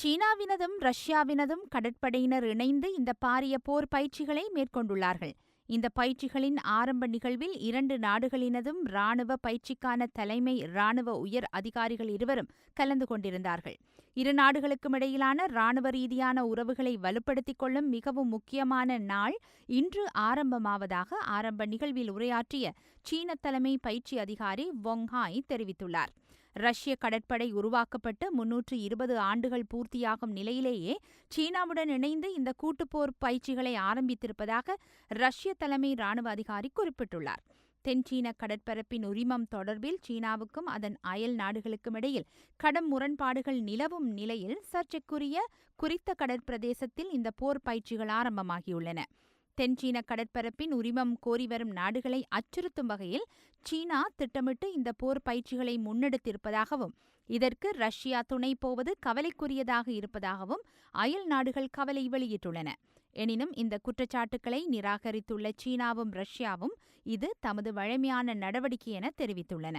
சீனாவினதும் ரஷ்யாவினதும் கடற்படையினர் இணைந்து இந்த பாரிய போர் பயிற்சிகளை மேற்கொண்டுள்ளார்கள். இந்த பயிற்சிகளின் ஆரம்ப நிகழ்வில் இரண்டு நாடுகளினதும் ராணுவ பயிற்சிக்கான தலைமை ராணுவ உயர் அதிகாரிகள் இருவரும் கலந்து கொண்டிருந்தார்கள். இரு நாடுகளுக்கும் இடையிலான ராணுவ ரீதியான உறவுகளை வலுப்படுத்திக் கொள்ளும் மிகவும் முக்கியமான நாள் இன்று ஆரம்பமாவதாக ஆரம்ப நிகழ்வில் உரையாற்றிய சீன தலைமை பயிற்சி அதிகாரி வொங்ஹாய் தெரிவித்துள்ளார். ரஷ்ய கடற்படை உருவாக்கப்பட்டு முன்னூற்று இருபது ஆண்டுகள் பூர்த்தியாகும் நிலையிலேயே சீனாவுடன் இணைந்து இந்த கூட்டுப்போர் பயிற்சிகளை ஆரம்பித்திருப்பதாக ரஷ்ய தலைமை ராணுவ அதிகாரி குறிப்பிட்டுள்ளார். தென்சீன கடற்பரப்பின் உரிமம் தொடர்பில் சீனாவுக்கும் அதன் அயல் நாடுகளுக்கும் இடையில் கடும் முரண்பாடுகள் நிலவும் நிலையில் சர்ச்சைக்குரிய குறித்த கடற்பிரதேசத்தில் இந்த போர் பயிற்சிகள் ஆரம்பமாகியுள்ளன. தென்சீன கடற்பரப்பின் உரிமம் கோரி வரும் நாடுகளை அச்சுறுத்தும் வகையில் சீனா திட்டமிட்டு இந்த போர் பயிற்சிகளை முன்னெடுத்திருப்பதாகவும் இதற்கு ரஷ்யா துணை போவது கவலைக்குரியதாக இருப்பதாகவும் அயல் நாடுகள் கவலை வெளியிட்டுள்ளன. எனினும் இந்த குற்றச்சாட்டுக்களை நிராகரித்துள்ள சீனாவும் ரஷ்யாவும் இது தமது வழமையான நடவடிக்கை என தெரிவித்துள்ளன.